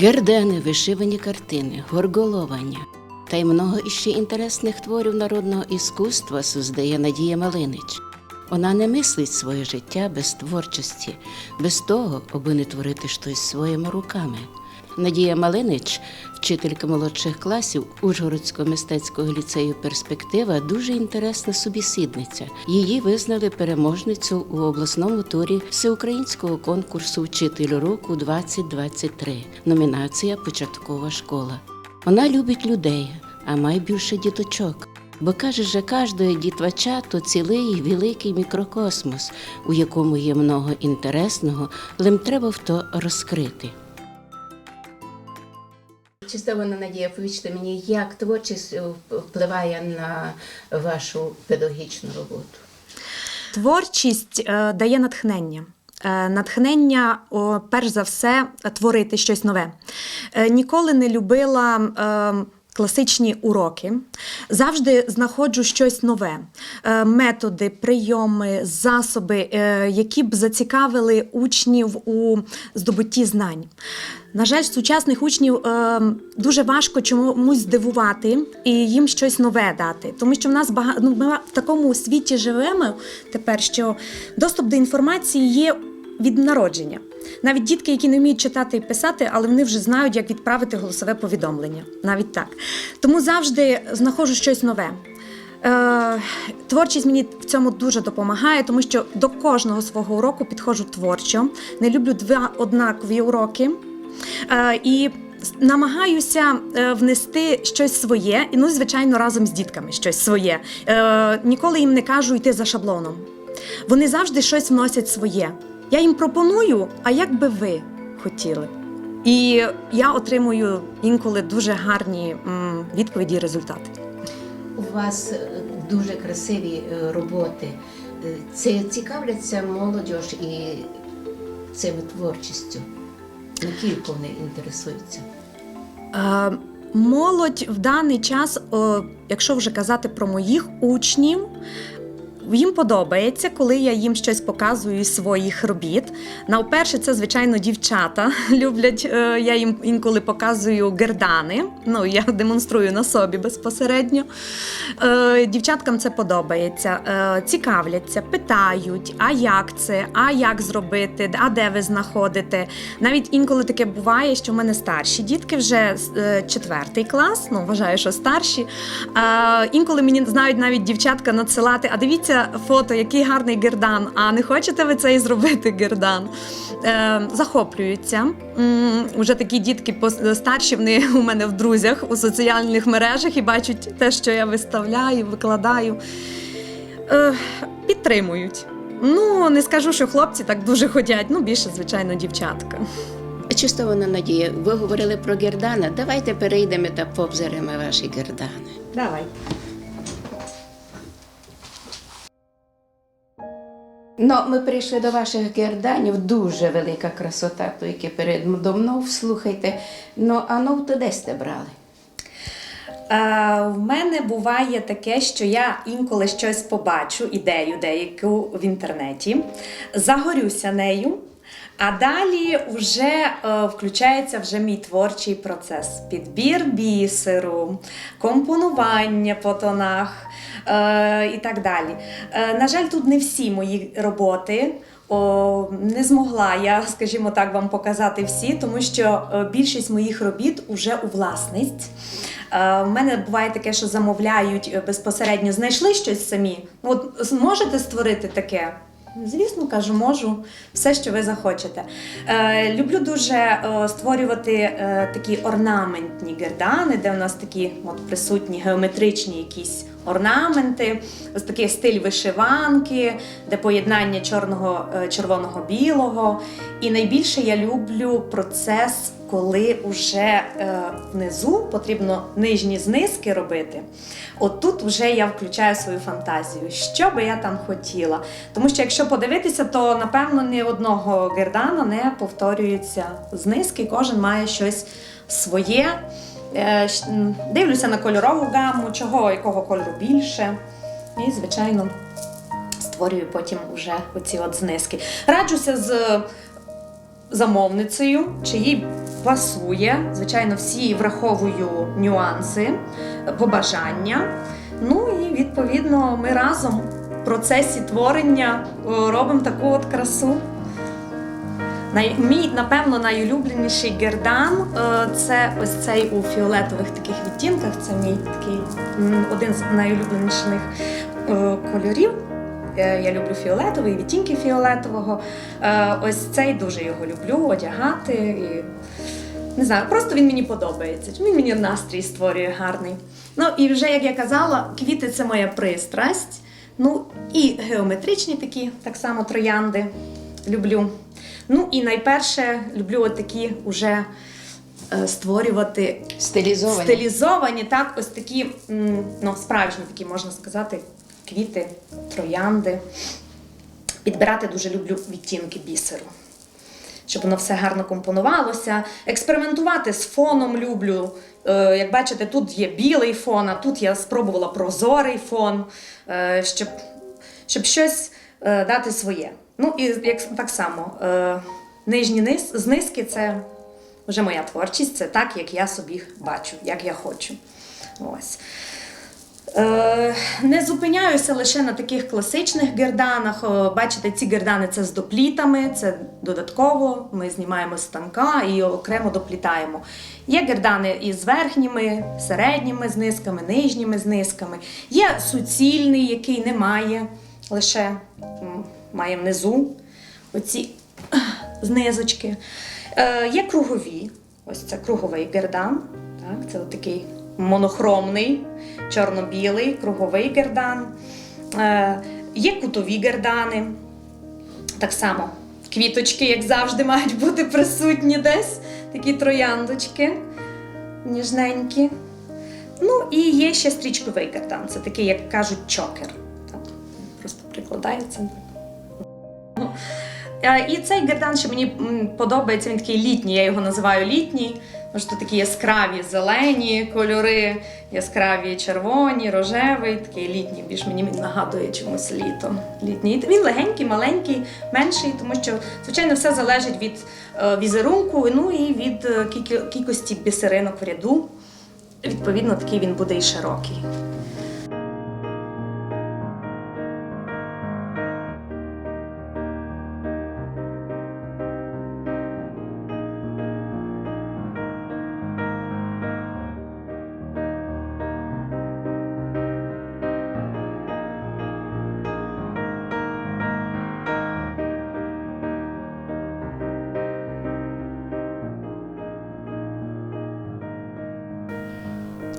Гердени, вишивані картини, горголовання та й много іще інтересних творів народного іскусства суздає Надія Малинич. Вона не мислить своє життя без творчості, без того, аби не творити щось своїми руками. Надія Малинич, вчителька молодших класів Ужгородського мистецького ліцею Перспектива, дуже інтересна собісідниця. Її визнали переможницю у обласному турі всеукраїнського конкурсу Вчитель року 2023. Номінація Початкова школа. Вона любить людей, а має більше діточок. Бо каже, що кожного дітвача то цілий великий мікрокосмос, у якому є много інтересного, лим треба в то розкрити. Чисто вона Надія, повічте мені, як творчість е, впливає на вашу педагогічну роботу? Творчість е, дає натхнення. Е, Натхнення, перш за все, творити щось нове. Е, Ніколи не любила е, класичні уроки. Завжди знаходжу щось нове: Е, методи, прийоми, засоби, е, які б зацікавили учнів у здобутті знань. На жаль, сучасних учнів е, дуже важко чомусь здивувати і їм щось нове дати, тому що в нас багато ну, ми в такому світі живемо тепер, що доступ до інформації є від народження. Навіть дітки, які не вміють читати і писати, але вони вже знають, як відправити голосове повідомлення. Навіть так. Тому завжди знаходжу щось нове. Е, творчість мені в цьому дуже допомагає, тому що до кожного свого уроку підходжу творчо. Не люблю два однакові уроки. Е, і намагаюся е, внести щось своє, і ну, звичайно, разом з дітками щось своє. Ніколи їм не кажу йти за шаблоном. Вони завжди щось вносять своє. Я їм пропоную, а як би ви хотіли? І я отримую інколи дуже гарні відповіді і результати. У вас е, дуже красиві е, роботи. Е, Це цікавляться молодь і цими творчістю. Наскільки вони інтересуються? Е, Молодь в даний час, о, якщо вже казати про моїх учнів, їм подобається, коли я їм щось показую із своїх робіт. Навперше, це, звичайно, дівчата люблять. е, Я їм інколи показую гердани. Ну, я демонструю на собі безпосередньо. Е, Дівчаткам це подобається. Е, Цікавляться, питають, а як це, а як зробити, а де ви знаходите. Навіть інколи таке буває, що в мене старші дітки вже четвертий клас, ну вважаю, що старші. Інколи мені знають навіть дівчатка надсилати, а дивіться фото, який гарний гердан. А не хочете ви цей зробити гердан? Е, захоплюються. Уже такі дітки старші, вони у мене в друзях у соціальних мережах і бачать те, що я виставляю, викладаю. Е, підтримують. Ну, не скажу, що хлопці так дуже ходять, ну більше, звичайно, дівчатка. Чисто вона Надія, ви говорили про гердани. Давайте перейдемо та повзеремо ваші гердани. Давай. Ну, ми прийшли до ваших герданів. Дуже велика красота, то яке передо мною, слухайте. Ну, а ну то десь те брали? Е, в мене буває таке, що я інколи щось побачу, ідею деяку в інтернеті, загорюся нею. А далі вже е, включається вже мій творчий процес: підбір бісеру, компонування по тонах і так далі. Е, на жаль, тут не всі мої роботи. О, не змогла я, скажімо так, вам показати всі, тому що е, більшість моїх робіт уже у власність. Е, У мене буває таке, що замовляють е, безпосередньо, знайшли щось самі. От зможете створити таке? Звісно, кажу, можу все, що ви захочете. Е, люблю дуже е, створювати е, такі орнаментні гердани, де у нас такі от, присутні геометричні якісь орнаменти, ось такий стиль вишиванки, де поєднання чорного, е, червоного білого. І найбільше я люблю процес, коли вже е, внизу потрібно нижні знизки робити. От тут вже я включаю свою фантазію, що би я там хотіла. Тому що якщо подивитися, то напевно ні одного гердана не повторюється знизки, кожен має щось своє. Е, Дивлюся на кольорову гаму, чого якого кольору більше. І, звичайно, створюю потім вже оці от знизки. Раджуся з замовницею, чи їй пасує. Звичайно, всі враховую нюанси, побажання. Ну і відповідно ми разом в процесі творення робимо таку от красу. Мій, напевно, найулюбленіший гердан е, це ось цей у фіолетових таких відтінках. Це мій такий один з найулюбленіших е, кольорів. Е, Я люблю фіолетовий, відтінки фіолетового. Ось цей дуже його люблю одягати. І, не знаю, просто він мені подобається. Він мені настрій створює гарний. Ну і вже як я казала, квіти це моя пристрасть. Ну і геометричні такі, так само троянди люблю. Ну і найперше люблю от такі уже е, створювати Стилізовані. стилізовані, так, ось такі, ну, справжні такі, можна сказати, квіти, троянди. Підбирати дуже люблю відтінки бісеру. Щоб воно все гарно компонувалося. Експериментувати з фоном люблю. Е, як бачите, тут є білий фон, а тут я спробувала прозорий фон, е, щоб, щоб щось дати своє. Ну і як так само, е, нижні низ, знизки це вже моя творчість, це так, як я собі бачу, як я хочу. Ось. Е, не зупиняюся лише на таких класичних герданах. Бачите, ці гердани це з доплітами, це додатково. Ми знімаємо з станка і окремо доплітаємо. Є гердани із верхніми, середніми знизками, нижніми знизками. Є суцільний, який не має, лише має внизу оці знизочки. Е, є кругові. Ось це круговий гердан. Так, це такий монохромний, чорно-білий, круговий гердан. Е, є кутові гердани. Так само квіточки, як завжди, мають бути присутні десь. Такі трояндочки ніжненькі. Ну і є ще стрічковий гердан. Це такий, як кажуть, чокер. Прикладається. Е, І цей гердан, що мені подобається, він такий літній, я його називаю літній. Тому що такі яскраві зелені кольори, яскраві червоні, рожевий, такий літній, більш мені він нагадує чомусь літо. Літній. Він легенький, маленький, менший, тому що, звичайно, все залежить від е, візерунку, ну і від е, кількості бісеринок в ряду. Відповідно, такий він буде і широкий.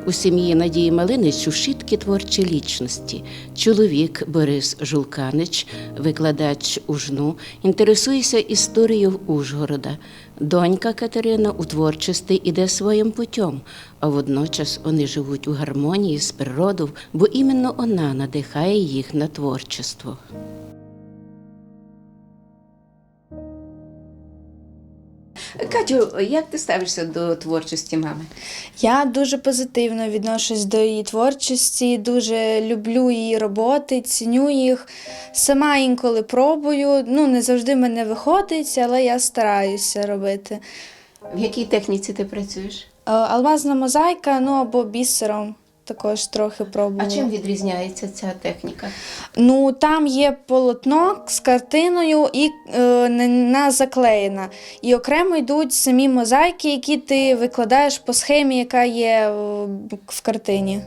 У сім'ї Надії Малинич ушитки творчі лічності. Чоловік Борис Жулканич, викладач УЖНУ, інтересується історією Ужгорода. Донька Катерина у творчості іде своїм путем, а водночас вони живуть у гармонії з природою, бо іменно вона надихає їх на творчество. Катю, як ти ставишся до творчості мами? Я дуже позитивно відношусь до її творчості, дуже люблю її роботи, ціню їх. Сама інколи пробую. Ну, не завжди мене виходить, але я стараюся робити. В якій техніці ти працюєш? Е, Алмазна мозаїка, ну або бісером також трохи А чим відрізняється ця техніка? Ну, там є полотно з картиною і е, не- на заклеєна. І окремо йдуть самі мозаїки, які ти викладаєш по схемі, яка є в картині.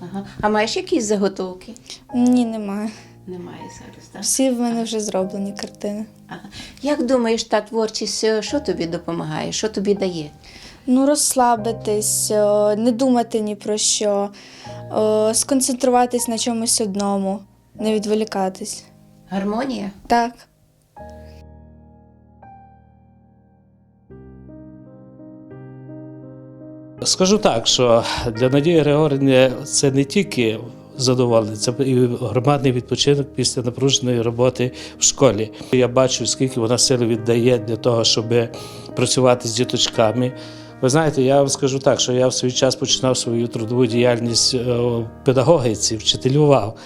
Ага. А маєш якісь заготовки? Ні, немає. Немає зараз, так? Всі в мене вже зроблені картини. Ага. Як думаєш, та творчість, е, що тобі допомагає, що тобі дає? Ну, розслабитись, е, не думати ні про що, е, сконцентруватись на чомусь одному, не відволікатись. Гармонія? Так. Скажу так, що для Надії Григорівни це не тільки задоволення, це і громадний відпочинок після напруженої роботи в школі. Я бачу, скільки вона сили віддає для того, щоб працювати з діточками. Ви знаєте, я вам скажу так, що я в свій час починав свою трудову діяльність педагогиці, вчителював.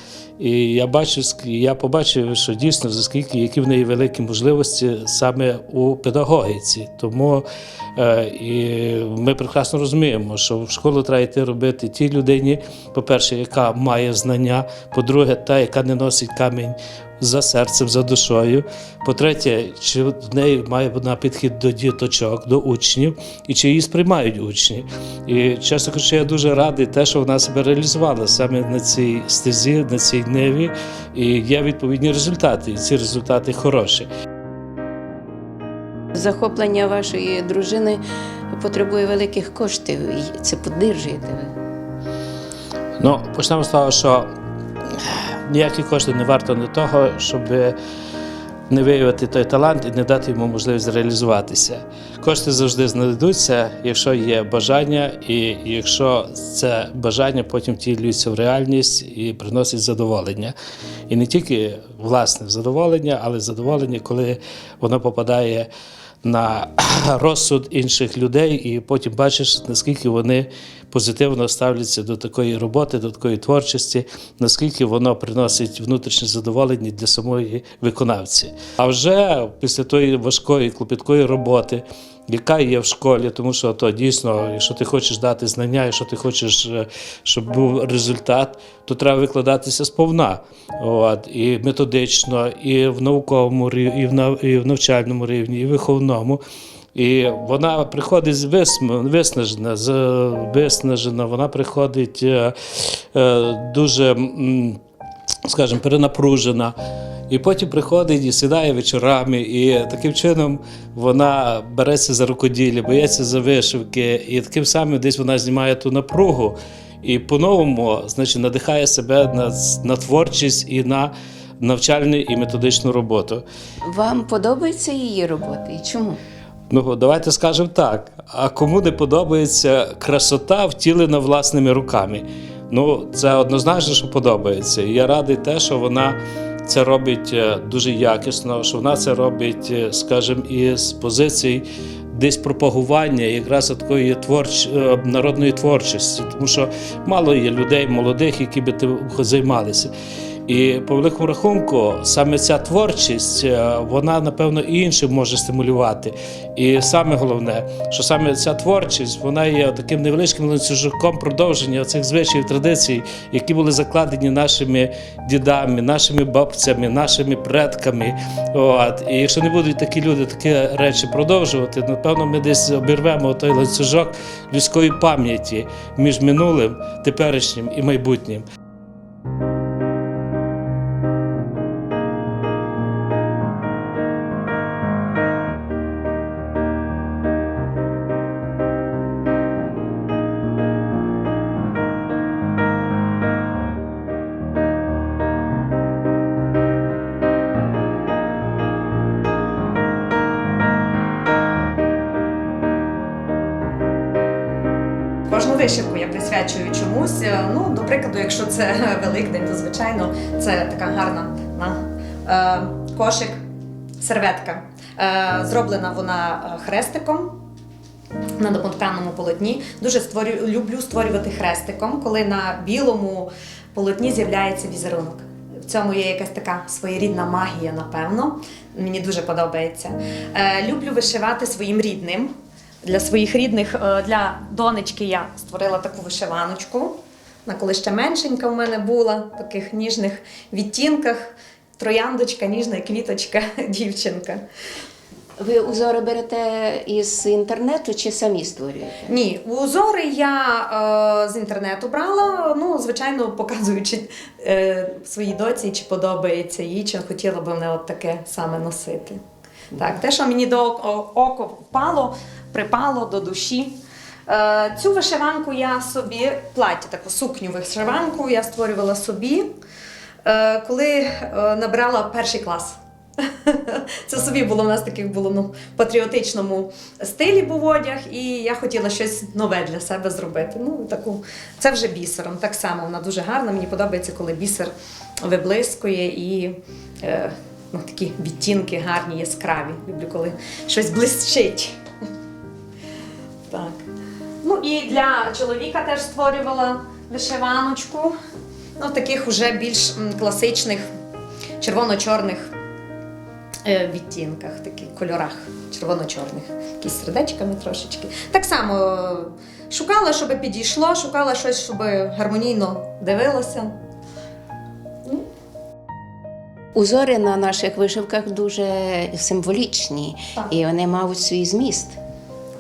І я бачу, я побачив, що дійсно за скільки які в неї великі можливості саме у педагогіці. Тому е, і ми прекрасно розуміємо, що в школу треба йти робити тій людині, по-перше, яка має знання, по-друге, та, яка не носить камінь за серцем, за душою. По-третє, чи в неї має вона підхід до діточок, до учнів, і чи її сприймають учні. І чесно кажучи, я дуже радий те, що вона себе реалізувала саме на цій стезі, на цій ниві, і є відповідні результати. І ці результати хороші. Захоплення вашої дружини потребує великих коштів, і це поддержуєте ви. Ну, почнемо з того, що ніякі кошти не варто не того, щоб не виявити той талант і не дати йому можливість реалізуватися. Кошти завжди знайдуться, якщо є бажання, і якщо це бажання потім втілюється в реальність і приносить задоволення. І не тільки власне задоволення, але задоволення, коли воно попадає на розсуд інших людей, і потім бачиш, наскільки вони позитивно ставляться до такої роботи, до такої творчості, наскільки воно приносить внутрішнє задоволення для самої виконавці. А вже після тої важкої, клопіткої роботи. Яка є в школі, тому що то дійсно, якщо ти хочеш дати знання, якщо ти хочеш, е, щоб був результат, то треба викладатися сповна. От, і методично, і в науковому і в навчальному рівні, і в виховному. І вона приходить виснажена, виснажена, вона приходить е, е, дуже, скажімо, перенапружена. І потім приходить і сідає вечорами, і таким чином вона береться за рукоділля, боїться за вишивки, і таким самим десь вона знімає ту напругу і по-новому значить, надихає себе на, на творчість і на навчальну і методичну роботу. Вам подобається її робота і чому? Ну, давайте скажемо так. А кому не подобається красота, втілена власними руками? Ну, це однозначно, що подобається. І я радий те, що вона це робить е, дуже якісно, що вона це робить, е, скажімо, із позицій десь пропагування якраз такої творч... е, народної творчості, тому що мало є людей молодих, які би тим займалися. І по великому рахунку, саме ця творчість, е, вона напевно і іншим може стимулювати. І саме головне, що саме ця творчість, вона є таким невеличким ланцюжком продовження цих звичаїв традицій, які були закладені нашими дідами, нашими бабцями, нашими предками. От. І якщо не будуть такі люди такі речі продовжувати, напевно, ми десь обірвемо той ланцюжок людської пам'яті між минулим, теперішнім і майбутнім. Це Великдень, то звичайно це така гарна на, е, кошик, серветка. Е, зроблена вона е, хрестиком. На домотканому полотні дуже створю, люблю створювати хрестиком, коли на білому полотні з'являється візерунок. В цьому є якась така своєрідна магія, напевно. Мені дуже подобається. Е, люблю вишивати своїм рідним. Для своїх рідних, е, для донечки я створила таку вишиваночку. Вона коли ще меншенька в мене була, в таких ніжних відтінках. Трояндочка, ніжна квіточка, дівчинка. Ви узори берете із інтернету чи самі створюєте? Ні, узори я е, з інтернету брала, ну, звичайно, показуючи е, своїй доці, чи подобається їй, чи хотіла б вона от таке саме носити. Так, те, що мені до око око впало, припало до душі. Е, цю вишиванку я собі, плаття, таку сукню вишиванку я створювала собі, е, коли е, набрала перший клас. Це собі було в нас таких було ну, патріотичному стилі був одяг, і я хотіла щось нове для себе зробити. Ну, таку, це вже бісером. Так само вона дуже гарна. Мені подобається, коли бісер виблискує і е, ну, такі відтінки гарні, яскраві. Люблю, коли щось блищить. Так. Ну і для чоловіка теж створювала вишиваночку. ну, таких уже більш класичних червоно-чорних е, відтінках, таких кольорах червоно-чорних, якісь сердечками трошечки. Так само е, шукала, щоб підійшло, шукала щось, щоб гармонійно дивилося. Узори на наших вишивках дуже символічні, Так. і вони мають свій зміст.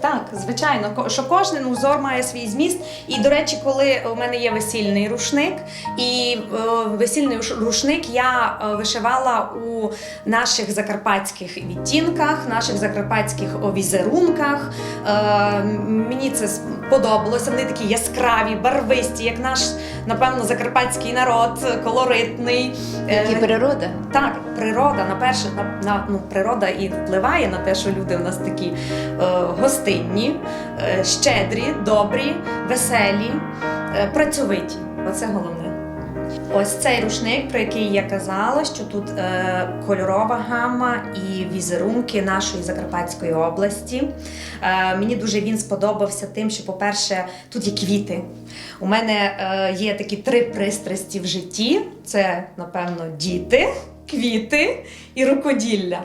Так, звичайно, що кожен узор має свій зміст. І, до речі, коли у мене є весільний рушник, і е, весільний рушник я е, вишивала у наших закарпатських відтінках, наших закарпатських візерунках. Е, мені це сподобалося. Вони такі яскраві, барвисті, як наш, напевно, закарпатський народ, колоритний. Е, Як і природа. так, природа на перше, на, на ну, природа і впливає на те, що люди у нас такі е, гостинні, е, щедрі, добрі, веселі, е, працьовиті. Оце головне. Ось цей рушник, про який я казала, що тут е, кольорова гама і візерунки нашої Закарпатської області. Е, мені дуже він сподобався тим, що, по-перше, тут є квіти. У мене е, є такі три пристрасті в житті: це, напевно, діти, квіти і рукоділля.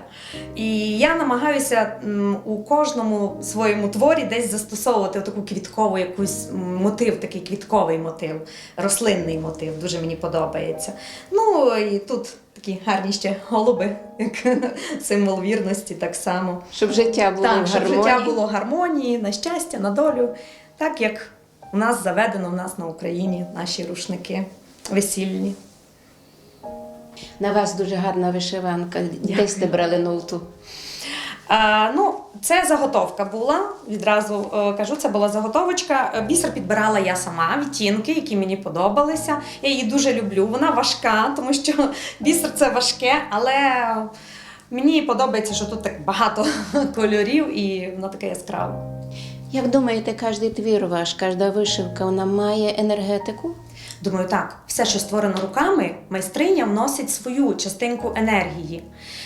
І я намагаюся у кожному своєму творі десь застосовувати таку квіткову якусь мотив, такий квітковий мотив, рослинний мотив. Дуже мені подобається. Ну і тут такі гарні ще голуби, як символ вірності, так само. Щоб життя було Так, в щоб гармонії. життя було гармонії, на щастя, на долю, так як у нас заведено, у нас на Україні наші рушники весільні. На вас дуже гарна вишиванка. Десь ти брали ноуту. А, ну, це заготовка була. Відразу е, кажу, це була заготовочка. Е, Бісер підбирала я сама, відтінки, які мені подобалися. Я її дуже люблю. Вона важка, тому що бісер це важке, але мені подобається, що тут так багато кольорів і воно таке яскраве. Як думаєте, кожен твір ваш, кожна вишивка, вона має енергетику? Думаю, так, все, що створено руками, майстриня вносить свою частинку енергії.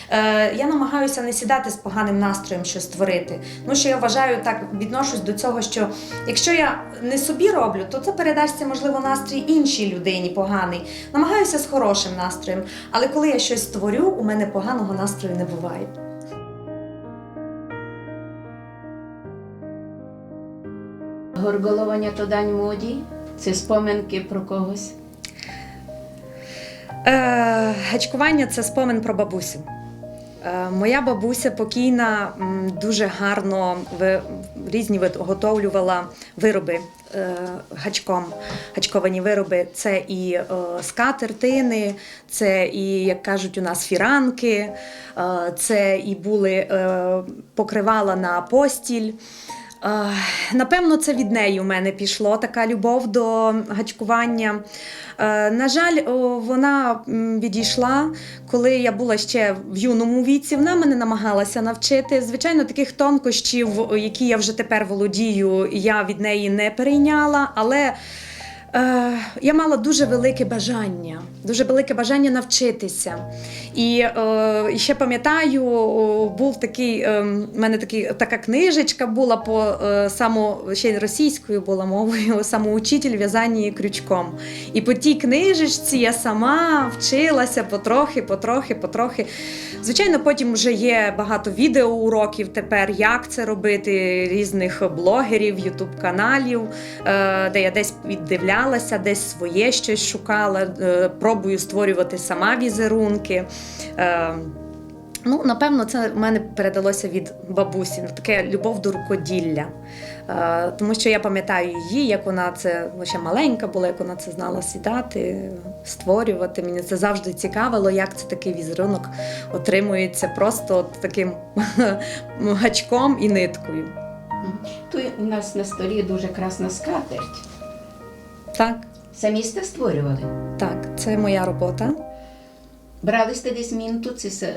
Е, я намагаюся не сідати з поганим настроєм щось створити. Ну що я вважаю, так відношусь до цього, що якщо я не собі роблю, то це передасться, можливо, настрій іншій людині поганий. Намагаюся з хорошим настроєм, але коли я щось створю, у мене поганого настрою не буває. Горголовання то дань моді. Це споминки про когось. Е, гачкування це спомин про бабусю. Е, моя бабуся покійна дуже гарно ви, різні виготовлювала вироби е, гачком. Гачковані вироби це і е, скатертини, це і, як кажуть, у нас фіранки, е, це і були е, покривала на постіль. Напевно, це від неї у мене пішло така любов до гачкування. На жаль, вона відійшла, коли я була ще в юному віці. Вона мене намагалася навчити. Звичайно, таких тонкощів, які я вже тепер володію, я від неї не перейняла, але. Е, я мала дуже велике бажання, дуже велике бажання навчитися. І, е, ще пам'ятаю, був такий, е, в мене такий, така книжечка була по е, само, ще російською була мовою, самоучитель в'язання крючком. І по тій книжечці я сама вчилася потрохи, потрохи, потрохи. Звичайно, потім вже є багато відеоуроків тепер, як це робити, різних блогерів, ютуб-каналів, е, де я десь віддивлялася, десь своє щось шукала, е, пробую створювати сама візерунки. Е, Ну, напевно, це в мене передалося від бабусі, ну, таке любов до рукоділля. Е, тому що я пам'ятаю її, як вона це ну, ще маленька була, як вона це знала сідати, створювати. Мені це завжди цікавило, як це такий візерунок отримується просто от таким гачком і ниткою. Тут у нас на столі дуже красна скатерть. Так. Самі сте створювали. Так, це моя робота. Брали сте десь мінту, це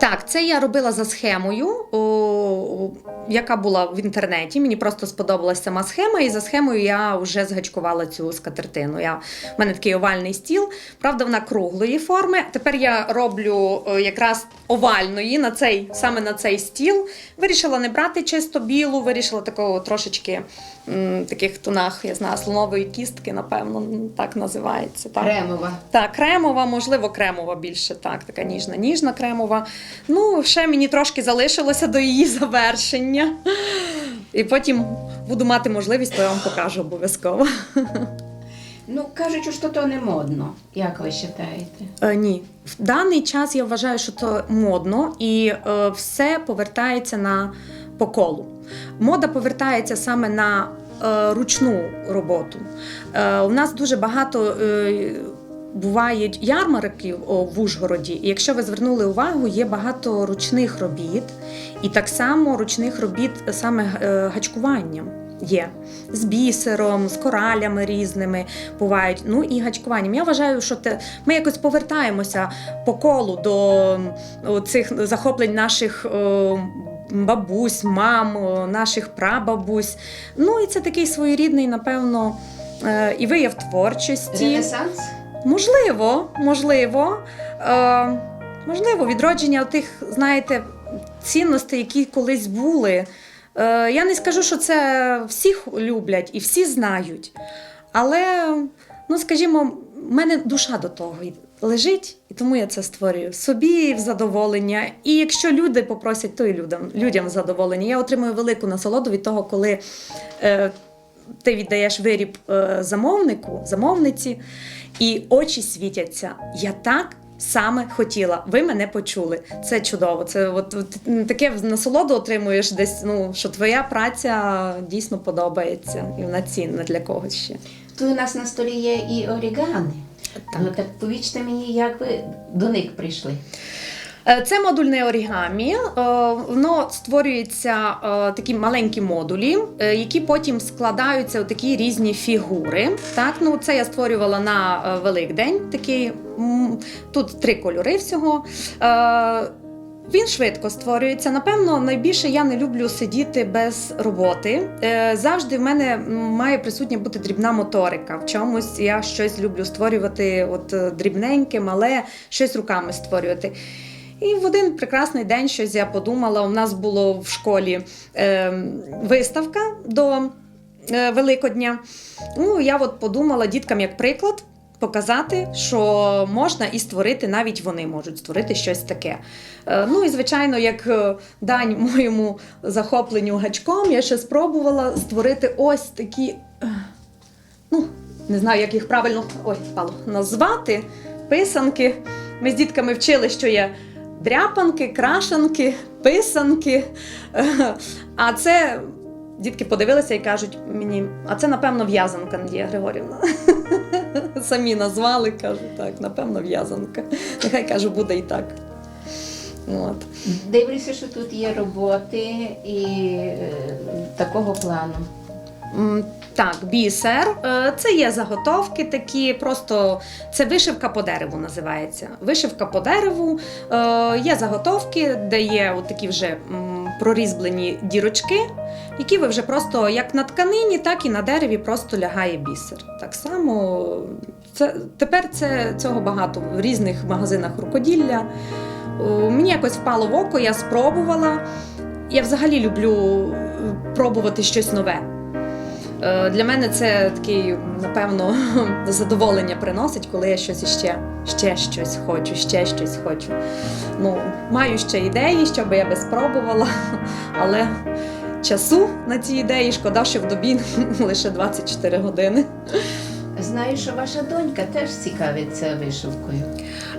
Так, це я робила за схемою, о, яка була в інтернеті. Мені просто сподобалась сама схема, і за схемою я вже згачкувала цю скатертину. Я, в мене такий овальний стіл, правда, вона круглої форми. Тепер я роблю якраз овальної на цей, саме на цей стіл. Вирішила не брати чисто білу, вирішила такого трошечки м, таких тонах, я знаю, слонової кістки, напевно, так називається. Так. кремова. Так, кремова, можливо, кремова більше, так, така ніжна, ніжна кремова. Ну, ще мені трошки залишилося до її завершення. І потім буду мати можливість, то я вам покажу обов'язково. Ну, кажуть, що то не модно. Як ви вважаєте? Е, ні, в даний час я вважаю, що це модно і е, все повертається на по колу. Мода повертається саме на е, ручну роботу. Е, у нас дуже багато. Е, Бувають ярмарків о, в Ужгороді, і якщо ви звернули увагу, є багато ручних робіт, і так само ручних робіт саме е, гачкуванням є з бісером, з коралями різними бувають. Ну і гачкуванням. Я вважаю, що те, ми якось повертаємося по колу до цих захоплень наших. Бабусь, мам, наших прабабусь. Ну і це такий своєрідний, напевно, е, і вияв творчості. Ренесанс? Можливо, можливо. Е, можливо, відродження тих, знаєте, цінностей, які колись були. Е, я не скажу, що це всіх люблять і всі знають. Але, ну скажімо, в мене душа до того лежить, і тому я це створюю собі в задоволення. І якщо люди попросять, то і людям, людям задоволення. Я отримую велику насолоду від того, коли е, ти віддаєш виріб е, замовнику, замовниці, і очі світяться. Я так. Саме хотіла, ви мене почули. Це чудово. Це от, от таке насолоду отримуєш десь. Ну що твоя праця дійсно подобається і вона цінна для когось ще. Тут у нас на столі є і орігани. Ну так повічте мені, як ви до них прийшли. Е, Це модульне орігамі. Е, Воно створюється е, такі маленькі модулі, які потім складаються у такі різні фігури. Так, ну це я створювала на Великдень. Такий тут три кольори всього. Він швидко створюється. Напевно, найбільше я не люблю сидіти без роботи. Завжди в мене має присутня бути дрібна моторика. В чомусь я щось люблю створювати, от дрібненьке, мале, щось руками створювати. І в один прекрасний день щось я подумала. У нас було в школі е, виставка до е, Великодня. Ну, я от подумала діткам як приклад. Показати, що можна і створити, навіть вони можуть створити щось таке. Е, Ну і звичайно, як е, дань моєму захопленню гачком, я ще спробувала створити ось такі, е, ну не знаю, як їх правильно ой, впало, назвати. Писанки. Ми з дітками вчили, що є дряпанки, крашанки, писанки. А це дітки подивилися і кажуть мені, а це, напевно, в'язанка Надія Григорівна. Самі назвали, кажуть, так, напевно, в'язанка. Нехай кажу, буде і так. От. Дивлюся, що тут є роботи і е, такого плану. Так, бісер. Е, Це є заготовки такі, просто це вишивка по дереву називається. Вишивка по дереву. Е, Є заготовки, де є такі вже прорізблені дірочки, які ви вже просто як на тканині, так і на дереві просто лягає бісер. Так само це, тепер це, цього багато в різних магазинах рукоділля. Мені якось впало в око, я спробувала. Я взагалі люблю е, пробувати щось нове. Е, Для мене це такий, напевно, задоволення приносить, коли я щось іще, ще щось хочу, ще щось хочу. Ну, маю ще ідеї, що би я би спробувала, але часу на ці ідеї шкода, що в добі лише 24 години. Знаю, що ваша донька теж цікавиться вишивкою.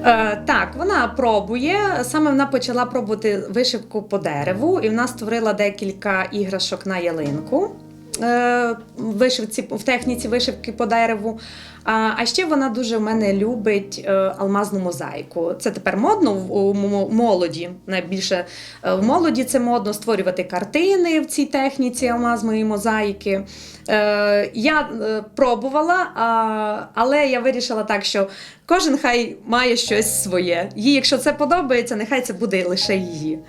Е, так, вона пробує. Саме вона почала пробувати вишивку по дереву, і вона створила декілька іграшок на ялинку. Е, вишивці в техніці вишивки по дереву. А, ще вона дуже в мене любить е, алмазну мозаїку. Це тепер модно в молоді. Найбільше е, в молоді це модно створювати картини в цій техніці алмазної мозаїки. Я пробувала, але я вирішила так, що кожен хай має щось своє. Їй, якщо це подобається, нехай це буде лише її.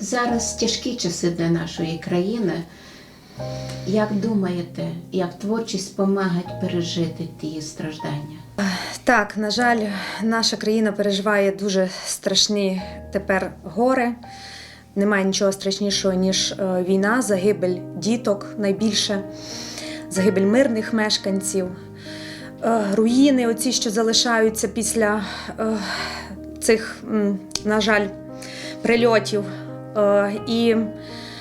Зараз тяжкі часи для нашої країни. Як думаєте, як творчість допомагає пережити ті страждання? Так, на жаль, наша країна переживає дуже страшні тепер гори. Немає нічого страшнішого, ніж е, війна, загибель діток найбільше, загибель мирних мешканців, е, руїни, оці, що залишаються після е, цих, на жаль, прильотів. Е, І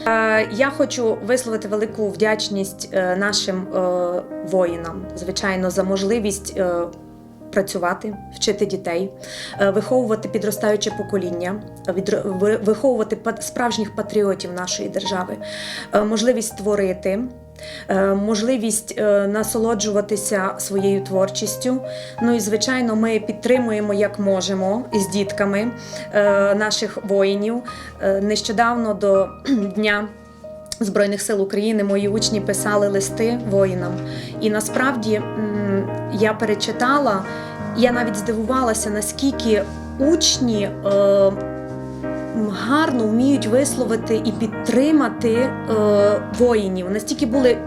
е, я хочу висловити велику вдячність е, нашим воїнам, звичайно, за можливість працювати, вчити дітей, виховувати підростаюче покоління, виховувати справжніх патріотів нашої держави, можливість творити. Е, Можливість е, насолоджуватися своєю творчістю. Ну і звичайно, ми підтримуємо як можемо із дітками е, наших воїнів. Нещодавно до Дня Збройних сил України мої учні писали листи воїнам. І насправді я перечитала, я навіть здивувалася, наскільки учні гарно вміють висловити і підтримати е, воїнів. Настільки були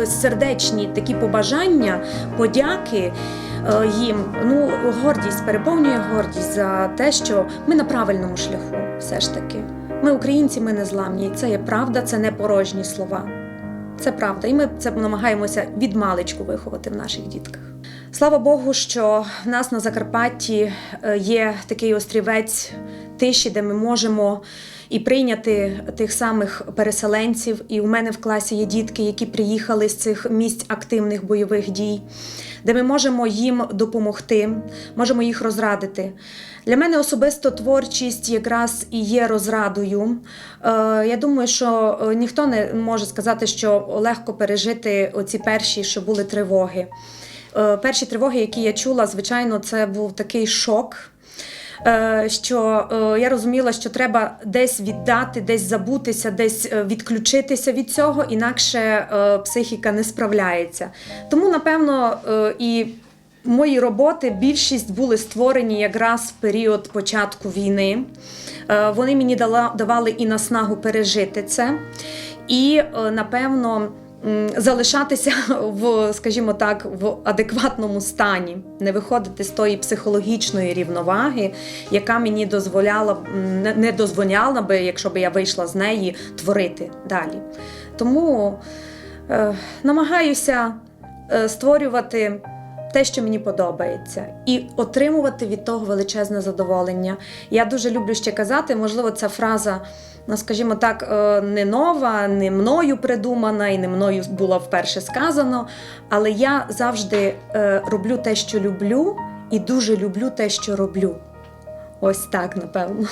е, сердечні такі побажання, подяки. е, Їм ну гордість переповнює гордість за те, що ми на правильному шляху, все ж таки. Ми українці, ми не зламні. Це є правда, це не порожні слова. Це правда, і ми це намагаємося від маличку виховати в наших дітках. Слава Богу, що в нас на Закарпатті е, є такий острівець тиші, де ми можемо і прийняти тих самих переселенців. І у мене в класі є дітки, які приїхали з цих місць активних бойових дій, де ми можемо їм допомогти, можемо їх розрадити. Для мене особисто творчість якраз і є розрадою. Е, Я думаю, що е, ніхто не може сказати, що легко пережити оці перші, що були тривоги. Е, Перші тривоги, які я чула, звичайно, це був такий шок. е, Що е, я розуміла, що треба десь віддати, десь забутися, десь відключитися від цього, інакше психіка не справляється. Тому, напевно, і мої роботи більшість були створені якраз в період початку війни. Вони мені давали і наснагу пережити це, і напевно. Залишатися в, скажімо так, в адекватному стані, не виходити з тої психологічної рівноваги, яка мені дозволяла не- дозволяла би, якщо б я вийшла з неї, творити далі. Тому е, намагаюся е, створювати те, що мені подобається, і отримувати від того величезне задоволення. Я дуже люблю ще казати, можливо, ця фраза, ну скажімо так, е, не нова, не мною придумана і не мною була вперше сказано. Але я завжди е, роблю те, що люблю, і дуже люблю те, що роблю. Ось так, напевно.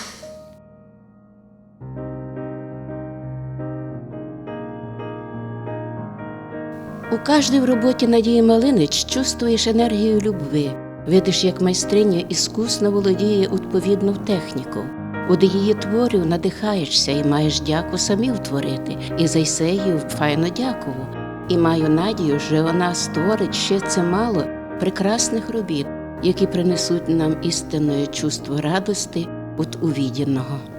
У кожній роботі Надії Малинич чувствуєш енергію любви, видиш, як майстриня іскусно володіє відповідну техніку. У її творів надихаєшся і маєш дяку самі творити, і за їй файно дякую. І маю надію, що вона створить ще це мало прекрасних робіт, які принесуть нам істинне чувство радости від увіденого.